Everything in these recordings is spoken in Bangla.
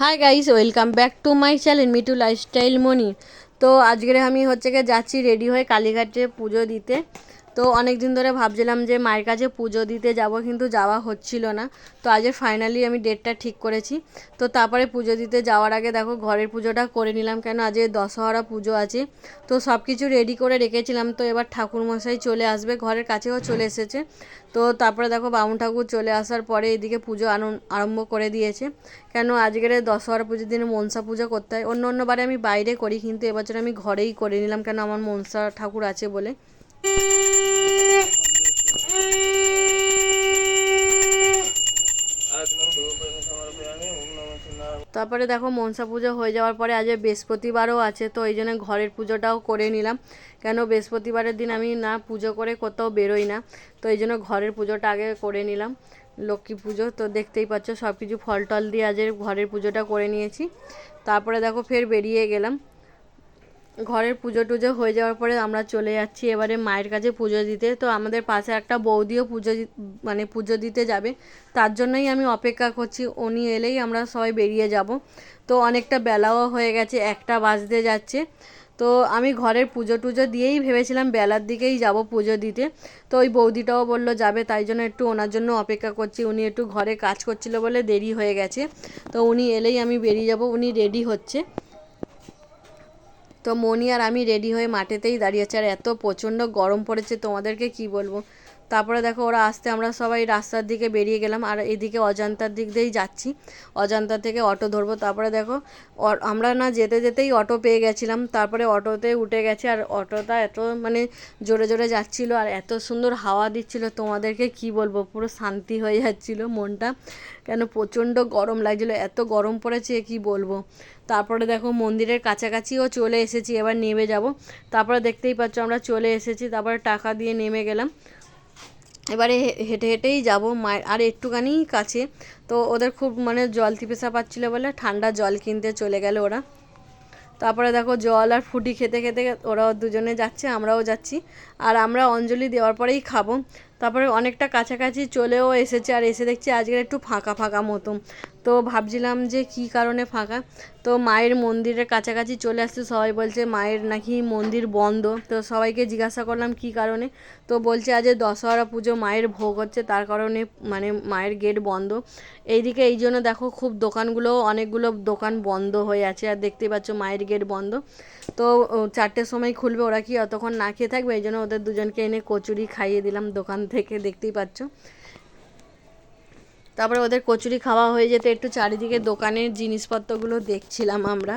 Hi guys welcome back to my channel Mitu lifestyle Moni তো আজকের আমি হচ্ছে গিয়ে যাচ্ছি রেডি হয়ে কালীঘাটে পুজো দিতে। তো অনেক দিন ধরে ভাবছিলাম যে মায়ের কাছে পুজো দিতে যাব, কিন্তু যাওয়া হচ্ছিল না। তো আজকে ফাইনালি আমি ডেটটা ঠিক করেছি। তো তারপরে পুজো দিতে যাওয়ার আগে দেখো ঘরের পুজোটা করে নিলাম, কেন আজকে দশহরা পুজো আছে। তো সব কিছু রেডি করে রেখেছিলাম, তো এবার ঠাকুরমশাই চলে আসবে, ঘরের কাছেও চলে এসেছে। তো তারপরে দেখো বামুন ঠাকুর চলে আসার পরে এদিকে পুজো আরম্ভ করে দিয়েছে। কেন আজকের দশহরা পুজোর দিনে মনসা পুজো করতে হয়? অন্য অন্য বারে আমি বাইরে করি, কিন্তু এবছর আমি ঘরেই করে নিলাম, কেন আমার মনসা ঠাকুর আছে বলে। তারপরে দেখো মনসা পুজো হয়ে যাওয়ার পরে আজ বৃহস্পতিবারও আছে, তো এই জন্য ঘরের পুজোটাও করে নিলাম। কেন বৃহস্পতিবারের দিন আমি না পুজো করে কোথাও বেরোই না, তো এই জন্য ঘরের পুজোটা আগে করে নিলাম, লক্ষ্মী পুজো। তো দেখতেই পাচ্ছ সব কিছু ফল টল দিয়ে আজ ঘরের পুজোটা করে নিয়েছি। তারপরে দেখো ফের বেরিয়ে গেলাম। ঘরের পুজো টুজো হয়ে যাওয়ার পরে আমরা চলে যাচ্ছি এবারে মায়ের কাছে পুজো দিতে। তো আমাদের পাশে একটা বৌদিও পুজো মানে পুজো দিতে যাবে। তার জন্যই আমি অপেক্ষা করছি। উনি এলেই আমরা সবাই বেরিয়ে যাব। তো অনেকটা বেলাও হয়ে গেছে, একটা বাজতে যাচ্ছে। তো আমি ঘরের পুজো টুজো দিয়েই ভেবেছিলাম বেলার দিকেই যাব পুজো দিতে। তো ওই বৌদিটাও বলল, যাবে। তাই জন্য একটু ওনার জন্য অপেক্ষা করছি। উনি একটু ঘরে কাজ করছিল বলে দেরি হয়ে গেছে। তো উনি এলেই আমি বেরিয়ে যাব। উনি রেডি হচ্ছে। তো মনি আর আমি রেডি হয়ে মাঠেতেই দাঁড়িয়ে আছি। আর এত প্রচণ্ড গরম পড়েছে, তোমাদেরকে কি বলব? তারপরে দেখো ওরা আসতে আমরা সবাই রাস্তার দিকে বেরিয়ে গেলাম, আর এদিকে অজান্তার দিক দিয়েই যাচ্ছি। অজান্তা থেকে অটো ধরবো। তারপরে দেখো আমরা না যেতে যেতেই অটো পেয়ে গেছিলাম। তারপরে অটোতে উঠে গেছে, আর অটোটা এত মানে জোরে জোরে যাচ্ছিল, আর এত সুন্দর হাওয়া দিচ্ছিল, তোমাদেরকে কি বলব? পুরো শান্তি হয়ে যাচ্ছিল মনটা। কেন প্রচণ্ড গরম লাগছিল, এত গরম পড়েছে কি বলব? তারপরে দেখো মন্দিরের কাছাকাছিও চলে এসেছি, এবার নেমে যাব। তারপরে দেখতেই পাচ্ছ, আমরা চলে এসেছি। তারপরে টাকা দিয়ে নেমে গেলাম। এবারে হেঁটে হেঁটেই যাব মায়ের, আর একটুখানি কাছে। তো ওদের খুব মানে জল তিপেসা পাচ্ছিলো বলে ঠান্ডা জল কিনতে চলে গেল ওরা। তারপরে দেখো জল আর ফুটি খেতে খেতে ওরাও দুজনে যাচ্ছে, আমরাও যাচ্ছি। আর আমরা অঞ্জলি দেওয়ার পরেই খাব। তারপরে অনেকটা কাছাকাছি চলেও এসেছে আর এসে দেখছি আজকে একটু ফাঁকা ফাঁকা মতো তো ভাবছিলাম যে কী কারণে ফাঁকা? তো মায়ের মন্দিরের কাছাকাছি চলে আসছে সবাই বলছে মায়ের নাকি মন্দির বন্ধ। তো সবাইকে জিজ্ঞাসা করলাম কী কারণে? তো বলছে আজ দশহরা পুজো মায়ের ভোগ হচ্ছে, তার কারণে মানে মায়ের গেট বন্ধ। এইদিকে এই জন্য দেখো খুব দোকানগুলো অনেকগুলো দোকান বন্ধ হয়ে আছে আর দেখতেই পাচ্ছ মায়ের গেট বন্ধ। তো চারটের সময় খুলবে, ওরা কি অতক্ষণ না খেয়ে থাকবে? এই জন্য ওদের দুজনকে এনে কচুরি খাইয়ে দিলাম দোকান থেকে দেখতেই পাচ্ছ। তারপরে ওদের কচুরি খাওয়া হয়ে যেতে, একটু চারিদিকে দোকানের জিনিসপত্রগুলো দেখছিলাম আমরা।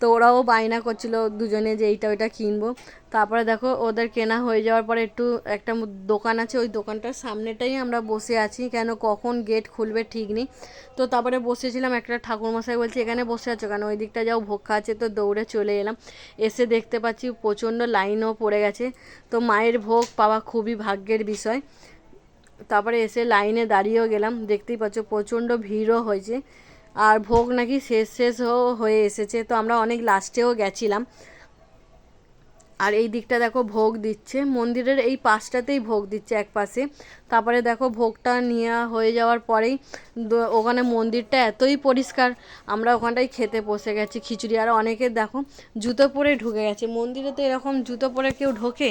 তো ওরাও বায়না করছিল দুজনে যে এইটা ওইটা কিনবো। তারপরে দেখো ওদের কেনা হয়ে যাওয়ার পরে একটু একটা দোকান আছে, ওই দোকানটার সামনেটাই আমরা বসে আছি, কেন কখন গেট খুলবে ঠিক নেই। তো তারপরে বসেছিলাম, একটা ঠাকুরমশাই বলছি, এখানে বসে আছো কেন? ওই দিকটা যাও ভোগ আছে তো দৌড়ে চলে এলাম। এসে দেখতে পাচ্ছি প্রচণ্ড লাইনও পড়ে গেছে। তো মায়ের ভোগ পাওয়া খুবই ভাগ্যের বিষয়। তারপরে এসে লাইনে দাঁড়িয়েও গেলাম। দেখতেই পাচ্ছ প্রচণ্ড ভিড়ও হয়েছে। আর ভোগ নাকি শেষ শেষও হয়ে এসেছে। তো আমরা অনেক লাস্টেও গেছিলাম। আর এই দিকটা দেখো ভোগ দিচ্ছে। মন্দিরের এই পাশটাতেই ভোগ দিচ্ছে এক পাশে। তারপরে দেখো ভোগটা নেওয়া হয়ে যাওয়ার পরেই ওখানে মন্দিরটা এতই পরিষ্কার। আমরা ওখানটায় খেতে বসে গেছি খিচুড়ি। আর অনেকে দেখো জুতো পরে ঢুকে গেছে। মন্দিরে তো এরকম জুতো পরে কেউ ঢোকে?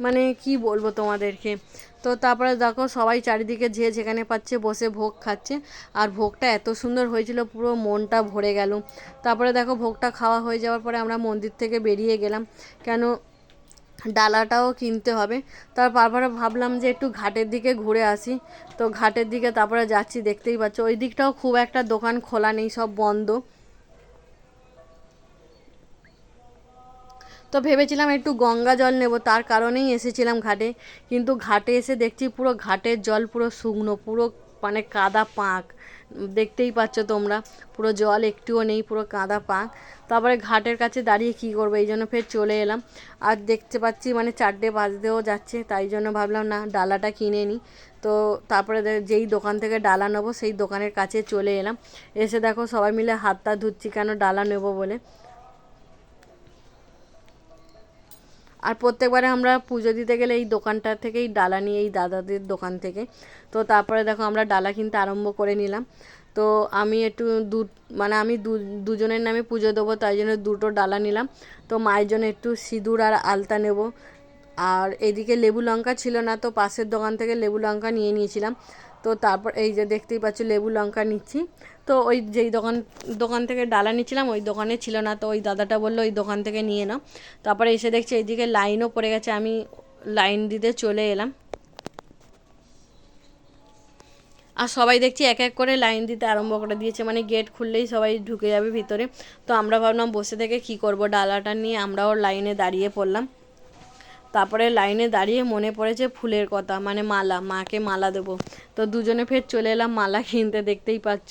মানে কি বলব তোমাদেরকে? তো তারপরে দেখো সবাই চারিদিকে যে যেখানে পাচ্ছে বসে ভোগ খাচ্ছে। আর ভোগটা এত সুন্দর হয়েছিল, পুরো মনটা ভরে গেল। তারপরে দেখো ভোগটা খাওয়া হয়ে যাওয়ার পরে আমরা মন্দির থেকে বেরিয়ে গেলাম। কেন? ডালাটাও কিনতে হবে। তারপরে ভাবলাম যে একটু ঘাটের দিকে ঘুরে আসি। তো ঘাটের দিকে তারপরে যাচ্ছি, দেখতেই পাচ্ছ। ওই দিকটাও খুব একটা দোকান খোলা নেই, সব বন্ধ। তো ভেবেছিলাম একটু গঙ্গা জল নেব, তার কারণেই এসেছিলাম ঘাটে। কিন্তু ঘাটে এসে দেখছি পুরো ঘাটের জল পুরো শুকনো, পুরো মানে কাদা পাঁক। দেখতেই পাচ্ছ তোমরা, পুরো জল একটুও নেই, পুরো কাদা পাঁক। তারপরে ঘাটের কাছে দাঁড়িয়ে কী করব, এই জন্য ফের চলে এলাম। আর দেখতে পাচ্ছি মানে চারটে বাজতেও যাচ্ছে, তাই জন্য ভাবলাম না, ডালাটা কিনে নিই। তো তারপরে যেই দোকান থেকে ডালা নেব, সেই দোকানের কাছে চলে এলাম। এসে দেখো সবাই মিলে হাতটা ধুচ্ছি, কেন ডালা নেব বলে। আর প্রত্যেকবারে আমরা পুজো দিতে গেলে এই দোকানটা থেকেই ডালা নিয়ে, এই দাদাদের দোকান থেকে। তো তারপরে দেখো আমরা ডালা কিনতে আরম্ভ করে নিলাম। তো আমি একটু দু মানে আমি দু, দুজনের নামে পুজো দেবো, তাই জন্য দুটো ডালা নিলাম। তো মায়ের জন্য একটু সিঁদুর আর আলতা নেব। আর এদিকে লেবু লঙ্কা ছিল না, তো পাশের দোকান থেকে লেবু লঙ্কা নিয়ে নিয়েছিলাম। তো তারপর এই যে দেখতেই পাচ্ছ লেবু লঙ্কা নিচ্ছি। তো ওই যেই দোকান দোকান থেকে ডালা নিচ্ছিলাম, ওই দোকানে ছিল না, তো ওই দাদাটা বলল ওই দোকান থেকে নিয়ে নাও। তারপরে এসে দেখছি এইদিকে লাইনও পড়ে গেছে, আমি লাইন দিতে চলে এলাম। আর সবাই দেখছি এক এক করে লাইন দিতে আরম্ভ করে দিয়েছে মানে গেট খুললেই সবাই ঢুকে যাবে ভিতরে। তো আমরা ভাবলাম বসে থেকে কি করব, ডালাটা নিয়ে আমরাও লাইনে দাঁড়িয়ে পড়লাম। তারপরে লাইনে দাঁড়িয়ে মনে পড়েছে ফুলের কথা মানে মালা, মাকে মালা দেবো। তো দুজনে ফের চলে এলাম, মালা কিনতে দেখতেই পাচ্ছ।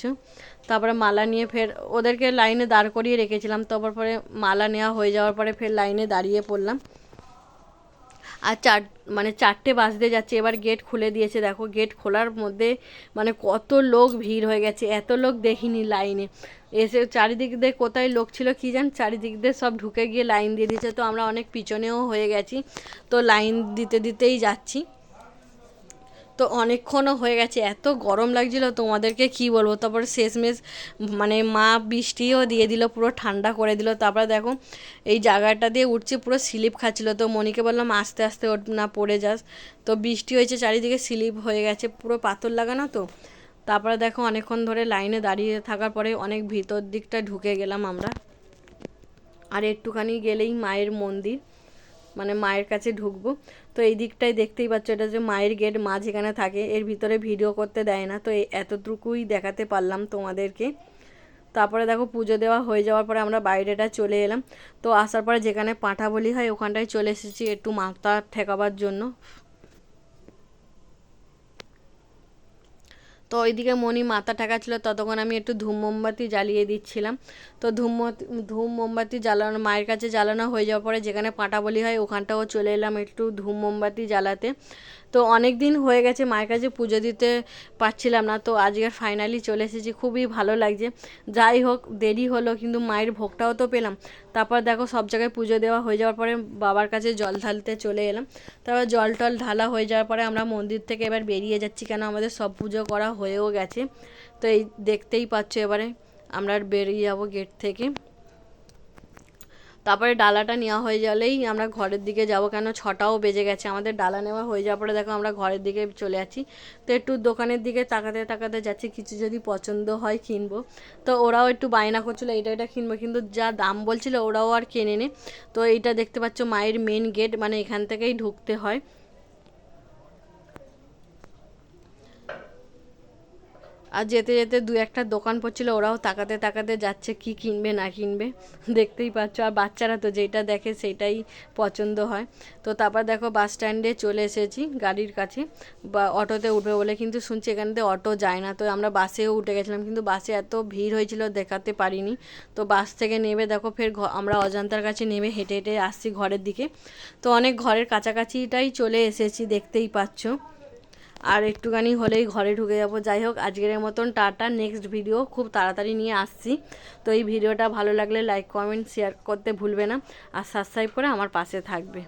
তারপরে মালা নিয়ে ফের ওদেরকে লাইনে দাঁড় করিয়ে রেখেছিলাম, তারপর পরে মালা নেওয়া হয়ে যাওয়ার পরে ফের লাইনে দাঁড়িয়ে পড়লাম। আর চার মানে চারটে বাস দিয়ে যাচ্ছে, এবার গেট খুলে দিয়েছে। দেখো গেট খোলার মধ্যে মানে কত লোক ভিড় হয়ে গেছে, এত লোক দেখিনি লাইনে। এসে চারিদিক দিয়ে কোথায় লোক ছিল কী জান? চারিদিক দিয়ে সব ঢুকে গিয়ে লাইন দিয়ে দিয়েছে। তো আমরা অনেক পিছনেও হয়ে গেছি। তো লাইন দিতে দিতেই যাচ্ছি। তো অনেকক্ষণও হয়ে গেছে, এত গরম লাগছিল তোমাদেরকে কি বলব? তারপর শেষমেশ মানে মা বৃষ্টিও দিয়ে দিল, পুরো ঠান্ডা করে দিল। তারপরে দেখো এই জায়গাটা দিয়ে উঠছে, পুরো স্লিপ খাচ্ছিলো। তো মনিকে বললাম, আস্তে আস্তে ওঠ না, পড়ে যাস। তো বৃষ্টি হয়েছে, চারিদিকে স্লিপ হয়ে গেছে, পুরো পাথর লাগানো তো? তারপরে দেখো অনেকক্ষণ ধরে লাইনে দাঁড়িয়ে থাকার পরে অনেক ভিতর দিকটা ঢুকে গেলাম আমরা। আর একটুখানি গেলেই মায়ের মন্দির মানে মায়ের কাছে ঢুকবো। তো এই দিকটাই দেখতেই পাচ্ছ এটা যে মায়ের গেট মা যেখানে থাকে, এর ভিতরে ভিডিও করতে দেয় না। তো এই এতটুকুই দেখাতে পারলাম তোমাদেরকে। তারপরে দেখো পুজো দেওয়া হয়ে যাওয়ার পরে আমরা বাইরেটা চলে এলাম। তো আসার পরে যেখানে পাঁঠা বলি হয় ওখানটায় চলে এসেছি একটু মাথা ঠেকাবার জন্য। তো ওইদিকে মনি মাথা ঠেকাচ্ছিল, ততক্ষণ আমি একটু ধূম মোমবাতি জ্বালিয়ে দিচ্ছিলাম। তো ধূম ধূম মোমবাতি জ্বালানো, মায়ের কাছে জ্বালানো হয়ে যাওয়ার পরে যেখানে পাটা বলি হয় ওখানটাও চলে এলাম একটু ধূম মোমবাতি জ্বালাতে। তো অনেক দিন হয়ে গেছে মায়ের কাছে পুজো দিতে পারছিলাম না, তো আজকে ফাইনালি চলে এসেছি, খুবই ভালো লাগছে। যাই হোক, দেরি হলো, কিন্তু মায়ের ভোগটাও তো পেলাম। তারপর দেখো সব জায়গায় পুজো দেওয়া হয়ে যাওয়ার পরে বাবার কাছে জল ঢালতে চলে এলাম। তারপর জল টল ঢালা হয়ে যাওয়ার পরে আমরা মন্দির থেকে এবার বেরিয়ে যাচ্ছি, কেন আমাদের সব পুজো করা হয়েও গেছে। তো এই দেখতেই পাচ্ছ এবারে, আমরা বেরিয়ে যাব গেট থেকে। তারপরে ডালাটা নেওয়া হয়ে গেলেই আমরা ঘরের দিকে যাব কেন? ছটাও বেজে গেছে। আমাদের ডালা নেওয়া হয়ে যাওয়ার পরে দেখো আমরা ঘরের দিকে চলে আছি তো একটু দোকানের দিকে তাকাতে তাকাতে যাচ্ছি, কিছু যদি পছন্দ হয় কিনবো। তো ওরাও একটু বায়না করছিল এটা এটা কিনবো। কিন্তু যা দাম বলছিল ওরাও আর কেনে নে তো এইটা দেখতে পাচ্ছ মায়ের মেন গেট মানে এখান থেকেই ঢুকতে হয়। আর যেতে যেতে দু একটা দোকান পড়ছিল, ওরাও তাকাতে তাকাতে যাচ্ছে কি কিনবে, না কিনবে। দেখতেই পাচ্ছ, আর বাচ্চারা তো যেটা দেখে সেটাই পছন্দ হয়। তো তারপর দেখো বাস স্ট্যান্ডে চলে এসেছি গাড়ির কাছে। বা অটোতে উঠবে বলে কিন্তু শুনছি এখান থেকে অটো যায় না। তো আমরা বাসেও উঠে গেছিলাম, কিন্তু বাসে এত ভিড় হয়েছিল দেখাতে পারিনি। তো বাস থেকে নেমে দেখো ফের আমরা অজান্তার কাছে নেমে হেঁটে হেঁটে আসছি ঘরের দিকে। তো অনেক ঘরের কাছাকাছিটাই চলে এসেছি, দেখতেই পাচ্ছ। আর একটুখানি হলেই ঘরে ঢুকে যাব। যাই হোক, আজকের মতন টাটা নেক্সট ভিডিও খুব তাড়াতাড়ি নিয়ে আসছি। তো এই ভিডিওটা ভালো লাগলে লাইক কমেন্ট শেয়ার করতে ভুলবে না। আর সাবস্ক্রাইব করে আমার পাশে থাকবে।